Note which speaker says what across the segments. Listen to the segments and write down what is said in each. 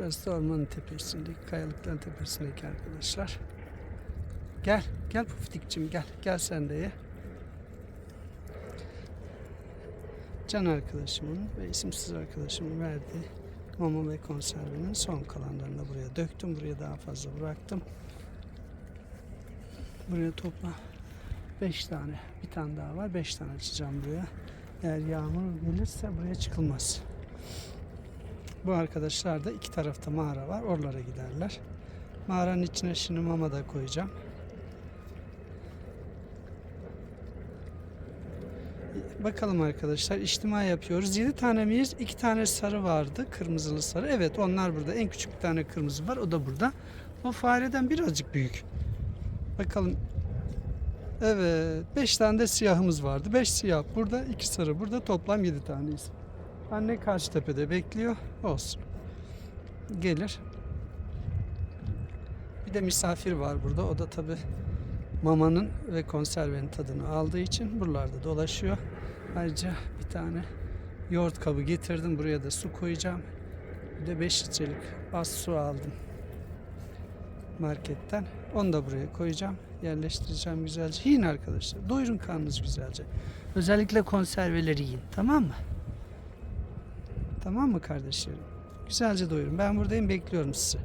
Speaker 1: Burası da ormanın tepesindeki, kayalıkların tepesindeki arkadaşlar. Gel, gel Puftikçim gel. Gel sen de ye. Can arkadaşımın ve isimsiz arkadaşımın verdiği mama ve konservenin son kalanlarını buraya döktüm. Buraya daha fazla bıraktım. Buraya topla 5 tane. Bir tane daha var. 5 tane açacağım buraya. Eğer yağmur gelirse buraya çıkılmaz. Bu arkadaşlar da iki tarafta mağara var. Oralara giderler. Mağaranın içine şimdi mama da koyacağım. Bakalım arkadaşlar içtima yapıyoruz. 7 tane miyiz? 2 tane sarı vardı. Kırmızılı sarı. Evet onlar burada. En küçük bir tane kırmızı var. O da burada. O fareden birazcık büyük. Bakalım. Evet. 5 tane de siyahımız vardı. 5 siyah burada. 2 sarı burada. Toplam 7 taneyiz. Anne karşı tepede bekliyor. Olsun. Gelir. Bir de misafir var burada. O da tabi mamanın ve konservenin tadını aldığı için buralarda dolaşıyor. Ayrıca bir tane yoğurt kabı getirdim. Buraya da su koyacağım. Bir de 5 litrelik az su aldım marketten. Onu da buraya koyacağım. Yerleştireceğim güzelce. Yiyin arkadaşlar. Doyurun karnınız güzelce. Özellikle konserveleri yiyin. Tamam mı? Tamam mı kardeşlerim? Güzelce doyurun. Ben buradayım bekliyorum sizi.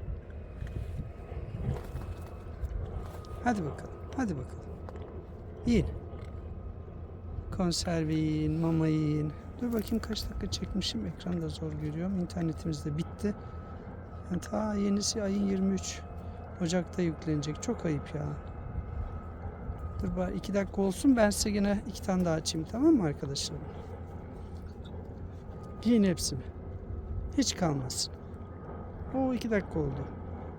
Speaker 1: Hadi bakalım. Hadi bakalım. Yiyin. Konserve yiyin, mama yiyin. Dur bakayım kaç dakika çekmişim. Ekranda zor görüyorum. İnternetimiz de bitti. Yani ta yenisi ayın 23. Ocak'ta yüklenecek. Çok ayıp ya. Dur bari iki dakika olsun. Ben size yine iki tane daha açayım. Tamam mı arkadaşlarım? Giyin hepsini. Hiç kalmasın. O iki dakika oldu.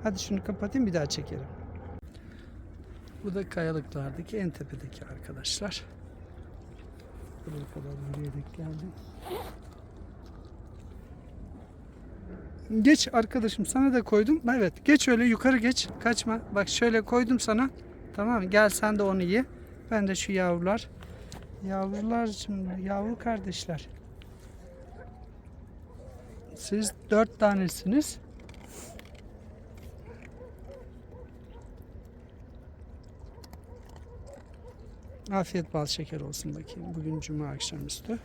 Speaker 1: Hadi şunu kapatayım bir daha çekerim. Bu da kayalıklardaki en tepedeki arkadaşlar. Buraya kadar yürüyerek geldim. Geç arkadaşım sana da koydum. Evet geç öyle yukarı geç. Kaçma. Bak şöyle koydum sana. Tamam? Gel sen de onu ye. Ben de şu yavrular. Yavrular şimdi yavru kardeşler. Siz dört tanesiniz. Afiyet bal şeker olsun bakayım. Bugün cuma akşamüstü.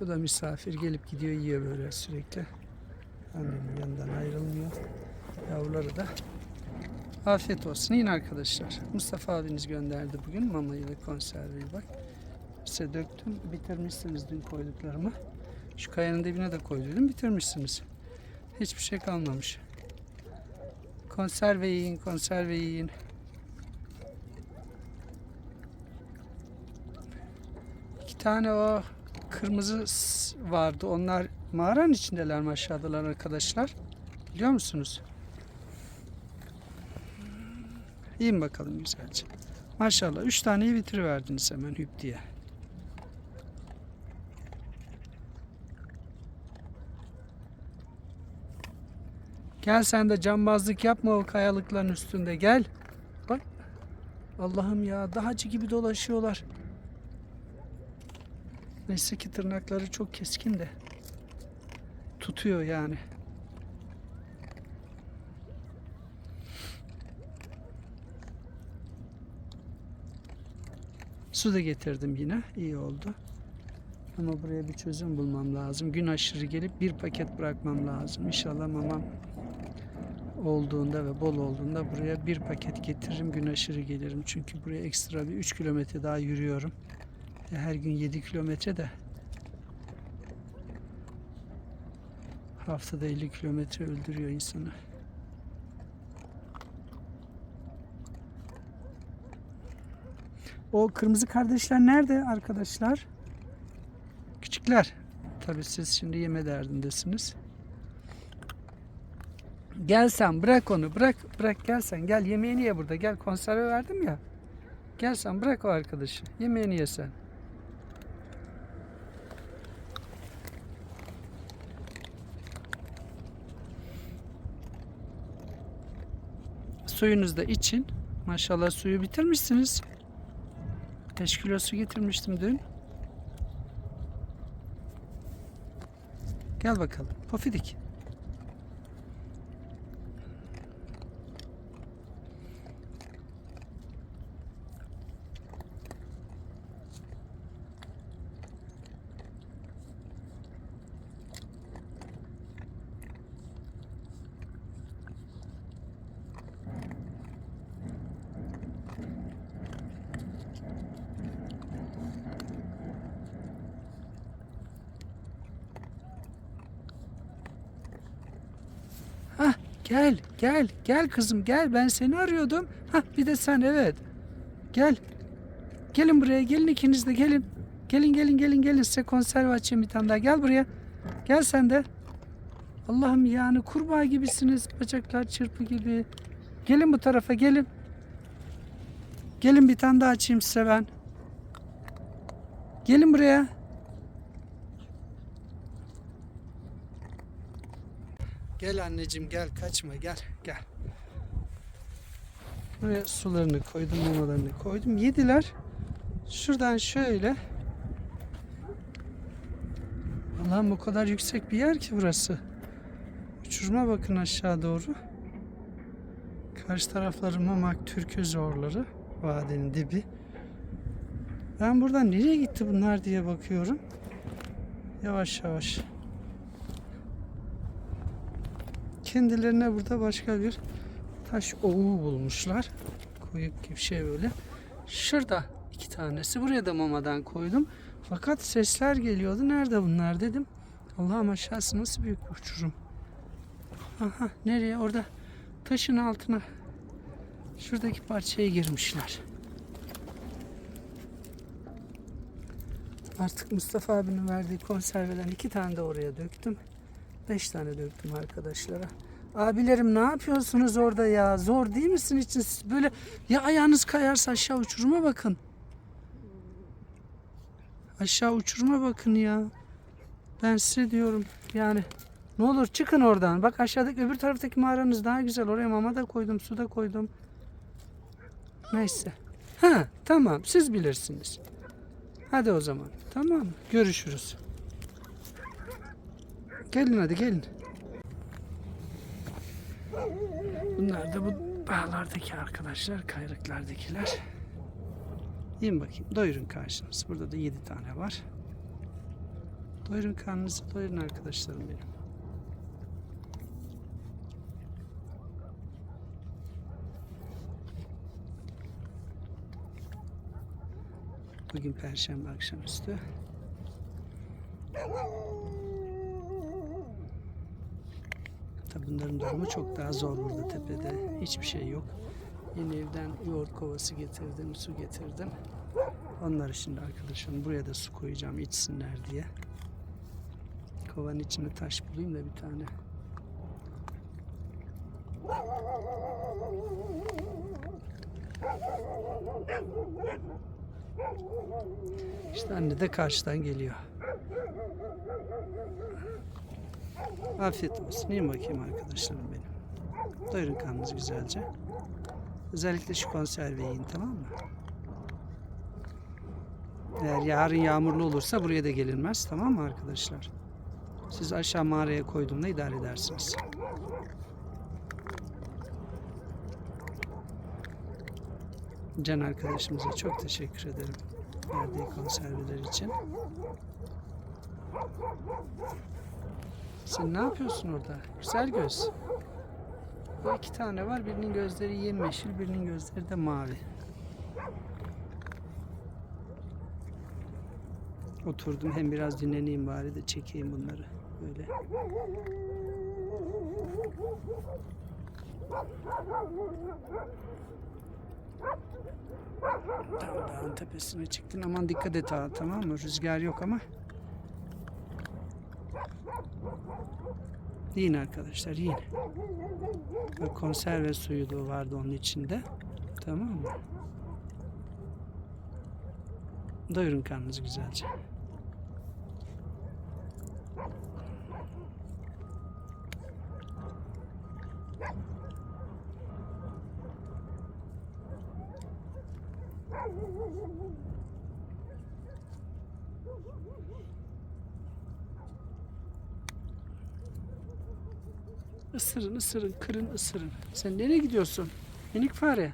Speaker 1: Bu da misafir gelip gidiyor yiyor böyle sürekli. Annemin yanından ayrılmıyor. Yavruları da. Afiyet olsun. Yine arkadaşlar. Mustafa abiniz gönderdi bugün mamayı ve konserveyi bak. Size döktüm. Bitirmişsiniz dün koyduklarımı. Şu kayanın dibine de koyduydum. Bitirmişsiniz. Hiçbir şey kalmamış. Konserve yiyin, konserve yiyin. İki tane o kırmızı vardı. Onlar mağaranın içindeler mi arkadaşlar? Biliyor musunuz? Yiyin bakalım güzelce. Maşallah. Üç taneyi bitiriverdiniz hemen hüp diye. Gel sen de cambazlık yapma o kayalıkların üstünde gel. Bak. Allah'ım ya dağcı gibi dolaşıyorlar. Neyse ki tırnakları çok keskin de. Tutuyor yani. Su da getirdim yine. İyi oldu. Ama buraya bir çözüm bulmam lazım. Gün aşırı gelip bir paket bırakmam lazım. İnşallah mamam olduğunda ve bol olduğunda buraya bir paket getiririm. Gün aşırı gelirim. Çünkü buraya ekstra bir 3 kilometre daha yürüyorum. E, Her gün 7 kilometre de haftada 50 kilometre öldürüyor insanı. O kırmızı kardeşler nerede arkadaşlar? Küçükler. Tabii siz şimdi yeme derdindesiniz. Gel sen bırak onu bırak bırak gel sen gel yemeğini ye burada gel konserve verdim ya. Gel sen bırak o arkadaşı yemeğini ye sen. Suyunuzu da için. Maşallah suyu bitirmişsiniz. Ateş kilosu getirmiştim dün. Gel bakalım. Pofidik. Gel gel gel kızım gel ben seni arıyordum. Hah bir de sen evet. Gel. Gelin buraya gelin ikiniz de gelin. Gelin gelin gelin gelin size konserve açayım bir tane daha. Gel buraya. Gel sen de. Allah'ım yani kurbağa gibisiniz. Bacaklar çırpı gibi. Gelin bu tarafa gelin. Gelin bir tane daha açayım size ben. Gelin buraya. Gel anneciğim gel kaçma gel gel. Buraya sularını koydum mamalarını koydum yediler. Şuradan şöyle. Allah'ım o kadar yüksek bir yer ki burası. Uçuruma bakın aşağı doğru. Karşı tarafları Mamak Türkü zorları. Vadenin dibi. Ben buradan nereye gitti bunlar diye bakıyorum. Yavaş yavaş. Kendilerine burada başka bir taş ovu bulmuşlar. Koyuk gibi şey böyle. Şurada iki tanesi. Buraya da mamadan koydum. Fakat sesler geliyordu. Nerede bunlar dedim. Allah'ım aşağısı nasıl büyük bir uçurum. Aha nereye? Orada taşın altına şuradaki parçaya girmişler. Artık Mustafa abinin verdiği konserveden iki tane de oraya döktüm. Beş tane döktüm arkadaşlara. Abilerim ne yapıyorsunuz orada ya? Zor değil misin için? Siz böyle ya ayağınız kayarsa aşağı uçuruma bakın. Aşağı uçuruma bakın ya. Ben size diyorum yani ne olur çıkın oradan. Bak aşağıdaki öbür taraftaki mağaranız daha güzel. Oraya mama da koydum, su da koydum. Neyse. Ha tamam siz bilirsiniz. Hadi o zaman. Tamam? Görüşürüz. Gelin hadi gelin. Bunlar da bu bağlardaki arkadaşlar, kayrıklardakiler. Yiyin bakayım, doyurun karşınızı. Burada da yedi tane var. Doyurun karnınızı, doyurun arkadaşlarım benim. Bugün Perşembe akşamüstü. Tabi bunların durumu çok daha zor burada tepede. Hiçbir şey yok. Yeni evden yoğurt kovası getirdim, su getirdim. Onları şimdi arkadaşım buraya da su koyacağım içsinler diye. Kovanın içine taş bulayım da bir tane. İşte anne de karşıdan geliyor. Afiyet olsun. Yiyin bakayım arkadaşlarım benim. Doyurun karnınızı güzelce. Özellikle şu konserve yiyin tamam mı? Eğer yarın yağmurlu olursa buraya da gelinmez tamam mı arkadaşlar? Siz aşağı mağaraya koyduğumda idare edersiniz. Can arkadaşımıza çok teşekkür ederim. Verdiği konserveler için. Sen ne yapıyorsun orada? Güzel göz. Bu iki tane var. Birinin gözleri yemyeşil, birinin gözleri de mavi. Oturdum hem biraz dinleneyim bari de çekeyim bunları. Böyle. Tam dağın tepesine çıktın. Aman dikkat et ha tamam mı? Rüzgar yok ama. Yiyin arkadaşlar yiyin. Bak konserve suyu da vardı onun içinde. Tamam mı? Doyurun karnınızı güzelce. Isırın, ısırın, kırın, ısırın. Sen nereye gidiyorsun? Minik fare.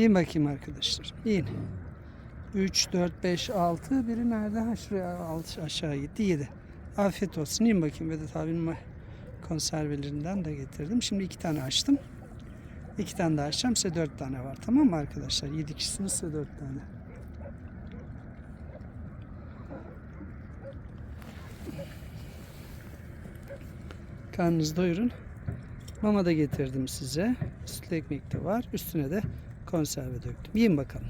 Speaker 1: İn bakayım arkadaşlar. İn. 3, 4, 5, 6. Biri nerede? Ha şuraya aşağı gitti. 7. Afiyet olsun. İn bakayım Vedat abinin konservelerinden de getirdim. Şimdi iki tane açtım. İki tane daha açacağım. Size dört tane var. Tamam mı arkadaşlar? Yedi kişisiniz size dört tane. Karnınızı doyurun. Mama da getirdim size. Sütlü ekmek de var. Üstüne de konserve döktüm. Yiyin bakalım.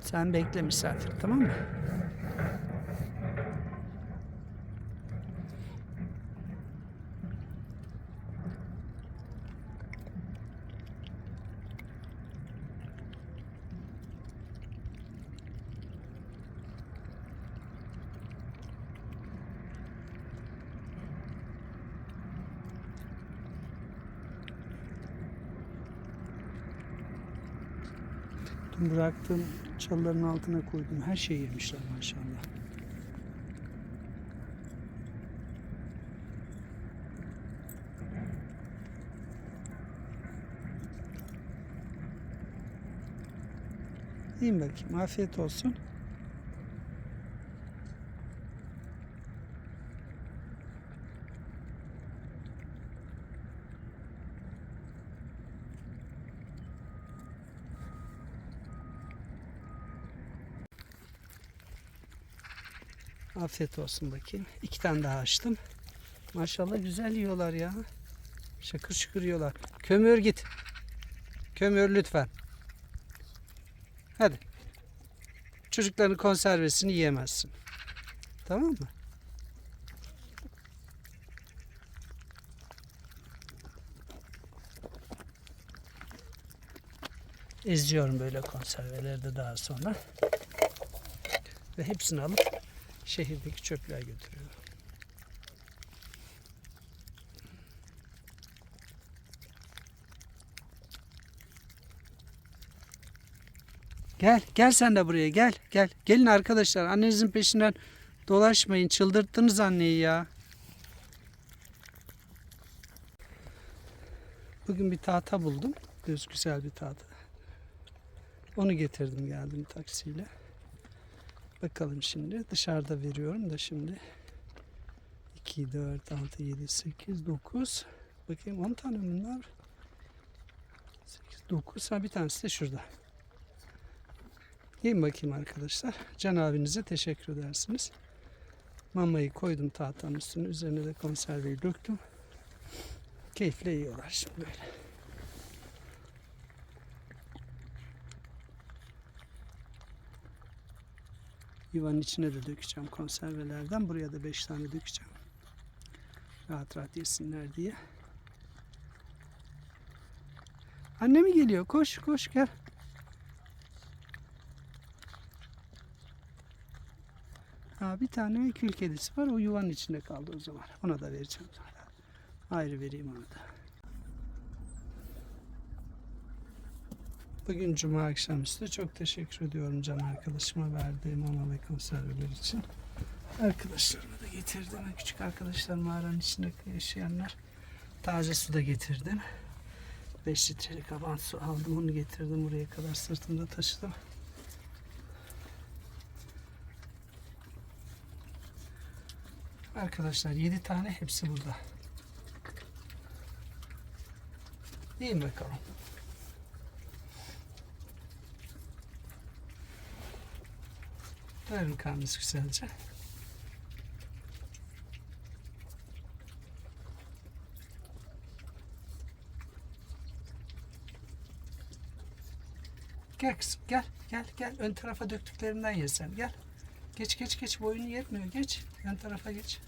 Speaker 1: Sen bekle misafir tamam mı? Dün bıraktığım çalıların altına koydum. Her şeyi yemişler maşallah. Yiyin bakayım. Afiyet olsun. Afiyet olsun bakayım. İki tane daha açtım. Maşallah güzel yiyorlar ya. Şakır şıkır yiyorlar. Kömür git. Kömür lütfen. Hadi. Çocukların konservesini yiyemezsin. Tamam mı? İzliyorum böyle konserveleri de daha sonra. Ve hepsini alıp şehirdeki çöplüğe götürüyorum. Gel, gel sen de buraya gel, gel. Gelin arkadaşlar, annenizin peşinden dolaşmayın. Çıldırttınız anneyi ya. Bugün bir tahta buldum. Göz güzel bir tahta. Onu getirdim geldim taksiyle. Bakalım şimdi. Dışarıda veriyorum da şimdi. 2, 4, 6, 7, 8, 9. Bakayım 10 tane mi bunlar? 8, 9. Ha bir tanesi de şurada. Yiyin bakayım arkadaşlar. Can abinize teşekkür edersiniz. Mamayı koydum tahtanın üstüne. Üzerine de konserveyi döktüm. Keyifle yiyorlar şimdi böyle. Yuvanın içine de dökeceğim konservelerden. Buraya da 5 tane dökeceğim. Rahat rahat yesinler diye. Anne mi geliyor? Koş koş gel. Ha, bir tane kül kedisi var. O yuvanın içinde kaldı o zaman. Ona da vereceğim. Ayrı vereyim ona da. Bugün Cuma akşamüstü çok teşekkür ediyorum can arkadaşıma verdiğim mama ve konserveler için. Arkadaşlarıma da getirdim. Küçük arkadaşlar mağaranın içinde yaşayanlar. Taze su da getirdim. 5 litrelik aban su aldım. Onu getirdim buraya kadar sırtımda taşıdım. Arkadaşlar 7 tane hepsi burada. Yiyin bakalım. Doyurun karnınız güzelce. Gel kızım gel gel gel ön tarafa döktüklerimden ye sen gel. Geç geç geç boyun yetmiyor geç ön tarafa geç.